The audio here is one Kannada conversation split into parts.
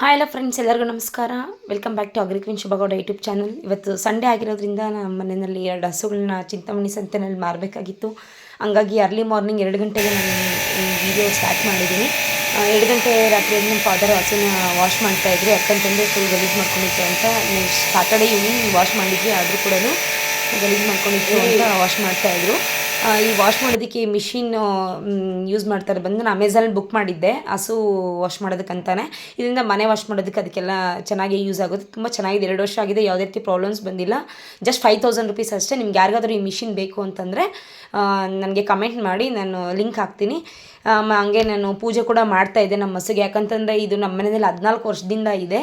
ಹಾಯ್ ಎಲ್ಲ ಫ್ರೆಂಡ್ಸ್ ಎಲ್ಲರಿಗೂ ನಮಸ್ಕಾರ. Welcome back to Agriqueen Shubha Gowda YouTube channel ಇವತ್ತು ಸಂಡೇ ಆಗಿರೋದ್ರಿಂದ ನಮ್ಮ ಮನೆಯಲ್ಲಿ ಎರಡು ಹಸುಗಳನ್ನ ಚಿಂತಾಮಣಿ ಸಂತೆನಲ್ಲಿ ಮಾರಬೇಕಾಗಿತ್ತು. ಹಂಗಾಗಿ ಅರ್ಲಿ ಮಾರ್ನಿಂಗ್ ಎರಡು ಗಂಟೆಗೆ ನಾನು ಈ ವಿಡಿಯೋ ಸ್ಟಾರ್ಟ್ ಮಾಡಿದ್ದೀನಿ. ಎರಡು ಗಂಟೆ ರಾತ್ರಿ ನಮ್ಮ ಫಾದರ್ ಹಸುನ ವಾಶ್ ಮಾಡ್ತಾಯಿದ್ರು ಯಾಕಂತಂದರೆ ಫುಲ್ ಗಲೀಜು ಮಾಡ್ಕೊಂಡಿತ್ತು ಅಂತ. ಸ್ಯಾಟರ್ಡೇ ಈವ್ನಿಂಗ್ ವಾಶ್ ಮಾಡಿದ್ವಿ. ಆದರೂ ಕೂಡ ಗಲೀಜು ಮಾಡ್ಕೊಂಡಿದ್ರು ಅಂತ ವಾಶ್ ಮಾಡ್ತಾಯಿದ್ರು ಈ ವಾಶ್ ಮಾಡೋದಕ್ಕೆ ಈ ಮಿಷಿನ್ ಯೂಸ್ ಮಾಡ್ತಾರೆ. ಬಂದು ನಾನು ಅಮೆಝಾನಲ್ಲಿ ಬುಕ್ ಮಾಡಿದ್ದೆ. ಹಸು ವಾಶ್ ಮಾಡೋದಕ್ಕಂತಾನೆ. ಇದರಿಂದ ಮನೆ ವಾಶ್ ಮಾಡೋದಕ್ಕೆ ಅದಕ್ಕೆಲ್ಲ ಚೆನ್ನಾಗಿ ಯೂಸ್ ಆಗುತ್ತೆ. ತುಂಬ ಚೆನ್ನಾಗಿದೆ. ಎರಡು ವರ್ಷ ಆಗಿದೆ. ಯಾವುದೇ ರೀತಿ ಪ್ರಾಬ್ಲಮ್ಸ್ ಬಂದಿಲ್ಲ. ಜಸ್ಟ್ ಫೈವ್ ತೌಸಂಡ್ ರುಪೀಸ್ ಅಷ್ಟೇ. ನಿಮ್ಗೆ ಯಾರಿಗಾದರೂ ಈ ಮಿಷಿನ್ ಬೇಕು ಅಂತಂದರೆ ನನಗೆ ಕಮೆಂಟ್ ಮಾಡಿ, ನಾನು ಲಿಂಕ್ ಹಾಕ್ತೀನಿ. ಹಂಗೆ ನಾನು ಪೂಜೆ ಕೂಡ ಮಾಡ್ತಾ ಇದ್ದೆ ನಮ್ಮ ಹಸುಗೆ. ಯಾಕಂತಂದರೆ ಇದು ನಮ್ಮ ಮನೆಯಲ್ಲಿ ಹದಿನಾಲ್ಕು ವರ್ಷದಿಂದ ಇದೆ.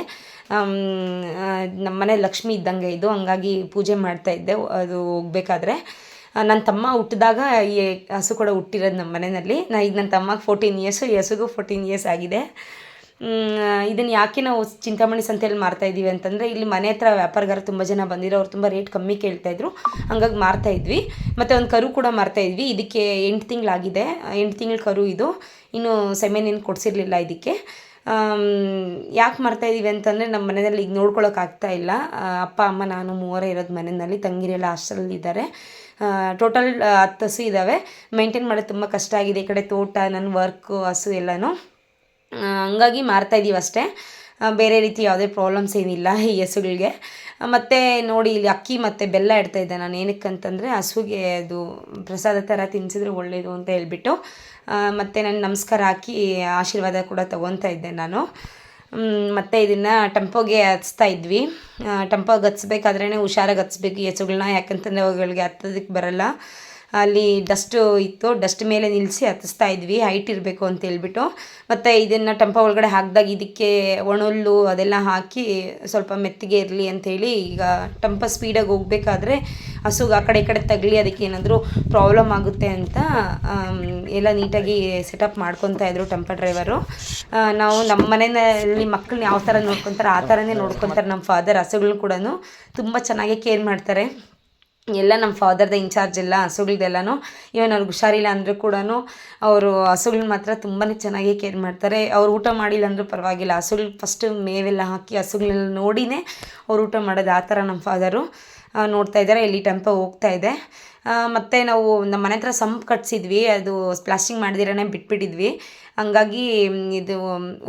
ನಮ್ಮ ಮನೆ ಲಕ್ಷ್ಮಿ ಇದ್ದಂಗೆ ಇದು. ಹಂಗಾಗಿ ಪೂಜೆ ಮಾಡ್ತಾ ಇದ್ದೆ. ಅದು ಹೋಗ್ಬೇಕಾದ್ರೆ. ನನ್ನ ತಮ್ಮ ಹುಟ್ಟಿದಾಗ ಈ ಹಸು ಕೂಡ ಹುಟ್ಟಿರೋದು ನಮ್ಮ ಮನೆಯಲ್ಲಿ. ನಾ ಈಗ ನನ್ನ ತಮ್ಮಗೆ ಫೋರ್ಟೀನ್ ಇಯರ್ಸು ಈ ಹಸುಗೂ ಫೋರ್ಟೀನ್ ಇಯರ್ಸ್ ಆಗಿದೆ. ಇದನ್ನು ಯಾಕೆ ನಾವು ಚಿಂತಾಮಣಿ ಸಂತೆಯಲ್ಲಿ ಮಾರ್ತಾ ಇದ್ದೀವಿ ಅಂತಂದರೆ, ಇಲ್ಲಿ ಮನೆ ಹತ್ರ ವ್ಯಾಪಾರಗಾರ ತುಂಬ ಜನ ಬಂದಿರೋ, ಅವ್ರು ತುಂಬ ರೇಟ್ ಕಮ್ಮಿ ಕೇಳ್ತಾ ಇದ್ರು. ಹಂಗಾಗಿ ಮಾರ್ತಾ ಇದ್ವಿ. ಮತ್ತು ಒಂದು ಕರು ಕೂಡ ಮಾರ್ತಾ ಇದ್ವಿ. ಇದಕ್ಕೆ ಎಂಟು ತಿಂಗಳಾಗಿದೆ ಎಂಟು ತಿಂಗಳ ಕರು ಇದು. ಇನ್ನು ಸೆಮೆನೇನು ಕೊಡಿಸಿರ್ಲಿಲ್ಲ ಇದಕ್ಕೆ. ಯಾಕೆ ಮಾಡ್ತಾ ಇದ್ದೀವಿ ಅಂತಂದರೆ ನಮ್ಮ ಮನೆಯಲ್ಲಿ ಈಗ ನೋಡ್ಕೊಳ್ಳೋಕ್ಕಾಗ್ತಾ ಇಲ್ಲ. ಅಪ್ಪ, ಅಮ್ಮ, ನಾನು ಮೂವರೇ ಇರೋದು ಮನೆಯಲ್ಲಿ. ತಂಗಿರೆಲ್ಲ ಹಾಸ್ಟೆಲಲ್ಲಿದ್ದಾರೆ ಟೋಟಲ್ ಹತ್ತು ಹಸು ಇದ್ದಾವೆ ಮೇಂಟೈನ್ ಮಾಡೋದು ತುಂಬ ಕಷ್ಟ ಆಗಿದೆ. ಈ ಕಡೆ ತೋಟ ನನ್ನ ವರ್ಕು ಹಸು ಎಲ್ಲನೂ. ಹಂಗಾಗಿ ಮಾರ್ತಾ ಇದ್ದೀವಿ ಅಷ್ಟೇ. ಬೇರೆ ರೀತಿ ಯಾವುದೇ ಪ್ರಾಬ್ಲಮ್ಸ್ ಏನಿಲ್ಲ ಈ ಹಸುಗಳಿಗೆ. ಮತ್ತು ನೋಡಿ, ಇಲ್ಲಿ ಅಕ್ಕಿ ಮತ್ತು ಬೆಲ್ಲ ಇಡ್ತಾ ಇದ್ದೆ ನಾನು. ಏನಕ್ಕಂತಂದರೆ ಹಸುಗೆ ಅದು ಪ್ರಸಾದ ಥರ ತಿನ್ನಿಸಿದ್ರೆ ಒಳ್ಳೆಯದು ಅಂತ ಹೇಳ್ಬಿಟ್ಟು ಮತ್ತು ನಾನು ನಮಸ್ಕಾರ ಹಾಕಿ ಆಶೀರ್ವಾದ ಕೂಡ ತೊಗೊತಾ ಇದ್ದೆ ನಾನು. ಮತ್ತು ಇದನ್ನು ಟೆಂಪೋಗೆ ಹಚ್ತಾ ಇದ್ವಿ. ಟೆಂಪೋಗೆ ಹಚ್ಬೇಕಾದ್ರೇ ಹುಷಾರಾಗಿ ಹಚ್ಬೇಕು ಈ ಹಸುಗಳನ್ನ ಯಾಕಂತಂದರೆ ಅವುಗಳಿಗೆ ಹತ್ತೋದಕ್ಕೆ ಬರಲ್ಲ. ಅಲ್ಲಿ ಡಸ್ಟು ಇತ್ತು ಡಸ್ಟ್ ಮೇಲೆ ನಿಲ್ಲಿಸಿ ಹತ್ತಿಸ್ತಾ ಇದ್ವಿ ಹೈಟ್ ಇರಬೇಕು ಅಂತ ಹೇಳ್ಬಿಟ್ಟು. ಮತ್ತು ಇದನ್ನು ಟೆಂಪೋ ಒಳಗಡೆ ಹಾಕಿದಾಗ ಇದಕ್ಕೆ ಒಣಲ್ಲು ಅದೆಲ್ಲ ಹಾಕಿ ಸ್ವಲ್ಪ ಮೆತ್ತಗೆ ಇರಲಿ ಅಂಥೇಳಿ ಈಗ ಟೆಂಪ ಸ್ಪೀಡಾಗಿ ಹೋಗಬೇಕಾದ್ರೆ ಹಸುಗೆ ಆ ಕಡೆ ಈ ಕಡೆ ತಗಲಿ, ಅದಕ್ಕೆ ಏನಾದರೂ ಪ್ರಾಬ್ಲಮ್ ಆಗುತ್ತೆ ಅಂತ ಎಲ್ಲ ನೀಟಾಗಿ ಸೆಟಪ್ ಮಾಡ್ಕೊತಾ ಇದ್ರು ಟೆಂಪ ಡ್ರೈವರು ನಾವು ನಮ್ಮ ಮನೆಯಲ್ಲಿ ಮಕ್ಕಳನ್ನ ಯಾವ ಥರ ನೋಡ್ಕೊತಾರೆ ಆ ಥರನೇ ನೋಡ್ಕೊತಾರೆ ನಮ್ಮ ಫಾದರ್ ಹಸುಗಳನ್ನ ಕೂಡ ತುಂಬ ಚೆನ್ನಾಗಿ ಕೇರ್ ಮಾಡ್ತಾರೆ. ಎಲ್ಲ ನಮ್ಮ ಫಾದರ್ದ ಇನ್ಚಾರ್ಜ್ ಎಲ್ಲ ಹಸುಗಳ್ದೆಲ್ಲನೂ ಇವನ್ ಅವ್ರಿಗೆ ಹುಷಾರಿಲ್ಲ ಅಂದರೂ ಕೂಡ ಅವರು ಹಸುಗಳನ್ನ ಮಾತ್ರ ತುಂಬಾ ಚೆನ್ನಾಗಿ ಕೇರ್ ಮಾಡ್ತಾರೆ. ಅವ್ರು ಊಟ ಮಾಡಿಲ್ಲ ಅಂದರೂ ಪರವಾಗಿಲ್ಲ. ಹಸುಗಳು ಫಸ್ಟು ಮೇವೆಲ್ಲ ಹಾಕಿ ಹಸುಗಳನ್ನೆಲ್ಲ ನೋಡಿನೇ ಅವ್ರು ಊಟ ಮಾಡೋದು ಆ ಥರ ನಮ್ಮ ಫಾದರು ನೋಡ್ತಾ ಇದ್ದಾರೆ. ಇಲ್ಲಿ ಟೆಂಪೋ ಹೋಗ್ತಾ ಇದೆ. ಮತ್ತು ನಾವು ನಮ್ಮ ಮನೆ ಹತ್ರ ಸಂಪ್ ಕಟ್ಸಿದ್ವಿ, ಅದು ಸ್ಪ್ಲಾಶಿಂಗ್ ಮಾಡಿದಿರೇ ಬಿಟ್ಬಿಟ್ಟಿದ್ವಿ. ಹಂಗಾಗಿ ಇದು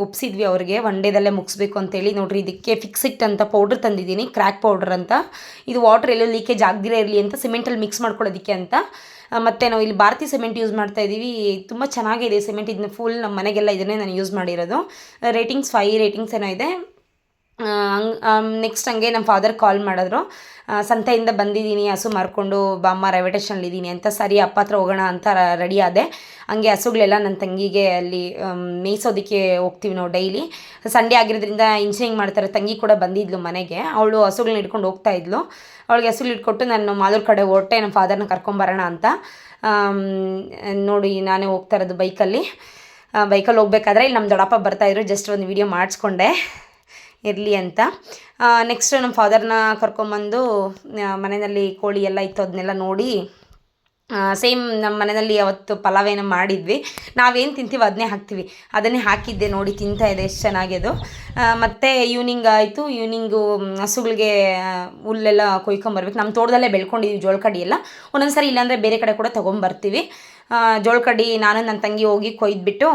ಒಪ್ಸಿದ್ವಿ ಅವ್ರಿಗೆ ಒನ್ ಡೇದಲ್ಲೇ ಮುಗಿಸ್ಬೇಕು ಅಂತೇಳಿ ನೋಡಿರಿ, ಇದಕ್ಕೆ ಫಿಕ್ಸಿಟ್ ಅಂತ ಪೌಡ್ರ್ ತಂದಿದ್ದೀನಿ ಕ್ರ್ಯಾಕ್ ಪೌಡ್ರ್ ಅಂತ. ಇದು ವಾಟರ್ ಎಲ್ಲೂ ಲೀಕೇಜ್ ಆಗದಿರೇ ಇರಲಿ ಅಂತ ಸಿಮೆಂಟಲ್ಲಿ ಮಿಕ್ಸ್ ಮಾಡ್ಕೊಳ್ಳೋದಕ್ಕೆ ಅಂತ. ಮತ್ತು ನಾವು ಇಲ್ಲಿ ಭಾರತಿ ಸಿಮೆಂಟ್ ಯೂಸ್ ಮಾಡ್ತಾ ಇದ್ದೀವಿ. ತುಂಬ ಚೆನ್ನಾಗಿದೆ ಸಿಮೆಂಟ್ ಇದನ್ನ ಫುಲ್ ನಮ್ಮ ಮನೆಗೆಲ್ಲ ಇದನ್ನೇ ನಾನು ಯೂಸ್ ಮಾಡಿರೋದು. ರೇಟಿಂಗ್ಸ್ ಫೈ ರೇಟಿಂಗ್ಸ್ ಏನೋ ಇದೆ. ಹಂಗೆ ನೆಕ್ಸ್ಟ್ ಹಂಗೆ ನಮ್ಮ ಫಾದರ್ ಕಾಲ್ ಮಾಡಿದ್ರು. ಸಂತೆಯಿಂದ ಬಂದಿದ್ದೀನಿ, ಹಸು ಮಾರ್ಕೊಂಡು ಬಾಮ್ಮ ರೈಲ್ವೆ ಟೇಷನಲ್ಲಿದ್ದೀನಿ ಅಂತ, ಸರಿ, ಅಪ್ಪ ಹತ್ರ ಹೋಗೋಣ ಅಂತ ರೆಡಿ ಆದೆ. ಹಂಗೆ ಹಸುಗಳೆಲ್ಲ ನನ್ನ ತಂಗಿಗೆ ಅಲ್ಲಿ ಮೇಯಿಸೋದಕ್ಕೆ ಹೋಗ್ತೀವಿ ನಾವು ಡೈಲಿ ಸಂಡೇ ಆಗಿರೋದ್ರಿಂದ ಇಂಜಿನಿಯರಿಂಗ್ ಮಾಡ್ತಾರೆ, ತಂಗಿ ಕೂಡ ಬಂದಿದ್ಲು ಮನೆಗೆ. ಅವಳು ಹಸುಗಳನ್ನ ಹಿಡ್ಕೊಂಡು ಹೋಗ್ತಾ ಇದ್ಲು. ಅವಳಿಗೆ ಹಸುಗಳು ಇಟ್ಕೊಟ್ಟು ನಾನು ಮಾದೂರು ಕಡೆ ಹೊರಟೆ ನಮ್ಮ ಫಾದರ್ನ ಕರ್ಕೊಂಬರೋಣ ಅಂತ. ನೋಡಿ, ನಾನೇ ಹೋಗ್ತಾ ಇರೋದು ಬೈಕಲ್ಲಿ ಬೈಕಲ್ಲಿ ಹೋಗ್ಬೇಕಾದ್ರೆ ಇಲ್ಲಿ ನಮ್ಮ ದೊಡ್ಡಪ್ಪ ಬರ್ತಾಯಿದ್ರು ಜಸ್ಟ್ ಒಂದು ವಿಡಿಯೋ ಮಾಡಿಸ್ಕೊಂಡೆ. ಇರಲಿ ಅಂತ. ನೆಕ್ಸ್ಟ್ ನಮ್ಮ ಫಾದರ್ನ ಕರ್ಕೊಂಬಂದು ಮನೆಯಲ್ಲಿ ಕೋಳಿ ಎಲ್ಲ ಇತ್ತು ಅದನ್ನೆಲ್ಲ ನೋಡಿ ಸೇಮ್ ನಮ್ಮ ಮನೆಯಲ್ಲಿ ಅವತ್ತು ಏನೋ ಮಾಡಿದ್ವಿ. ನಾವೇನು ತಿಂತೀವಿ ಅದನ್ನೇ ಹಾಕ್ತೀವಿ. ಅದನ್ನೇ ಹಾಕಿದ್ದೆ ನೋಡಿ, ತಿಂತಾ ಇದೆ, ಎಷ್ಟು ಚೆನ್ನಾಗಿ ಅದು ಮತ್ತು ಈವ್ನಿಂಗ್ ಆಯಿತು ಈವ್ನಿಂಗು ಹಸುಗಳಿಗೆ ಹುಲ್ಲೆಲ್ಲ ಕೊಯ್ಕೊಂಬರ್ಬೇಕು. ನಮ್ಮ ತೋಟದಲ್ಲೇ ಬೆಳ್ಕೊಂಡಿದ್ದೀವಿ ಜೋಳಕಡಿ ಎಲ್ಲ. ಒಂದೊಂದು ಸರಿ ಇಲ್ಲಾಂದರೆ ಬೇರೆ ಕಡೆ ಕೂಡ ತೊಗೊಂಬರ್ತೀವಿ. ಜೋಳಕಡಿ ನಾನು ನನ್ನ ತಂಗಿ ಹೋಗಿ ಕೊಯ್ದುಬಿಟ್ಟು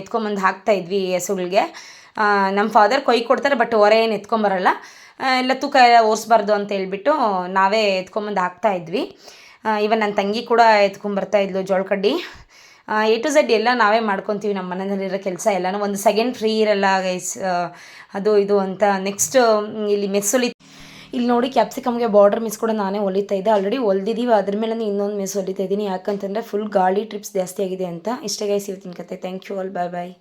ಎತ್ಕೊಂಬಂದು ಹಾಕ್ತಾಯಿದ್ವಿ ಹಸುಗಳಿಗೆ. ನಮ್ಮ ಫಾದರ್ ಕೊಯ್ ಕೊಡ್ತಾರೆ ಬಟ್ ಹೊರ ಏನು ಎತ್ಕೊಂಬರಲ್ಲ. ಎಲ್ಲ ತೂಕ ಎಲ್ಲ ಓರಿಸ್ಬಾರ್ದು ಅಂತ ಹೇಳ್ಬಿಟ್ಟು ನಾವೇ ಎತ್ಕೊಂಬಂದು ಹಾಕ್ತಾ ಇದ್ವಿ. ಇವನ್ ನನ್ನ ತಂಗಿ ಕೂಡ ಎತ್ಕೊಂಬರ್ತಾ ಇದ್ಲು ಜೋಳಕಡ್ಡಿ. ಎ ಟು ಝೆಡ್ ಎಲ್ಲ ನಾವೇ ಮಾಡ್ಕೊತೀವಿ ನಮ್ಮ ಮನೆಯಲ್ಲಿರೋ ಕೆಲಸ ಎಲ್ಲನೂ. ಒಂದು ಸೆಕೆಂಡ್ ಫ್ರೀ ಇರಲ್ಲ ಗೈಸ್ ಅದು ಇದು ಅಂತ ನೆಕ್ಸ್ಟ್ ಇಲ್ಲಿ ಮೆಸ್ಸೊಲಿ ಇಲ್ಲಿ ನೋಡಿ ಕ್ಯಾಪ್ಸಿಕಮ್ಗೆ ಬಾರ್ಡರ್ ಮಿಸ್ ಕೂಡ ನಾನೇ ಹೊಲಿತಾ ಇದ್ದೆ. ಆಲ್ರೆಡಿ ಹೊಲ್ದಿದ್ದೀವಿ ಅದ್ರ ಮೇಲೆ ಇನ್ನೊಂದು ಮಿಸ್ ಹೊಲಿತಾ ಇದ್ದೀನಿ. ಯಾಕಂತಂದರೆ ಫುಲ್ ಗಾಳಿ ಟ್ರಿಪ್ಸ್ ಜಾಸ್ತಿ ಆಗಿದೆ ಅಂತ. ಇಷ್ಟೇ ಗೈಸ್ ಇವತ್ತಿನ ಕತೆ. Thank you all bye bye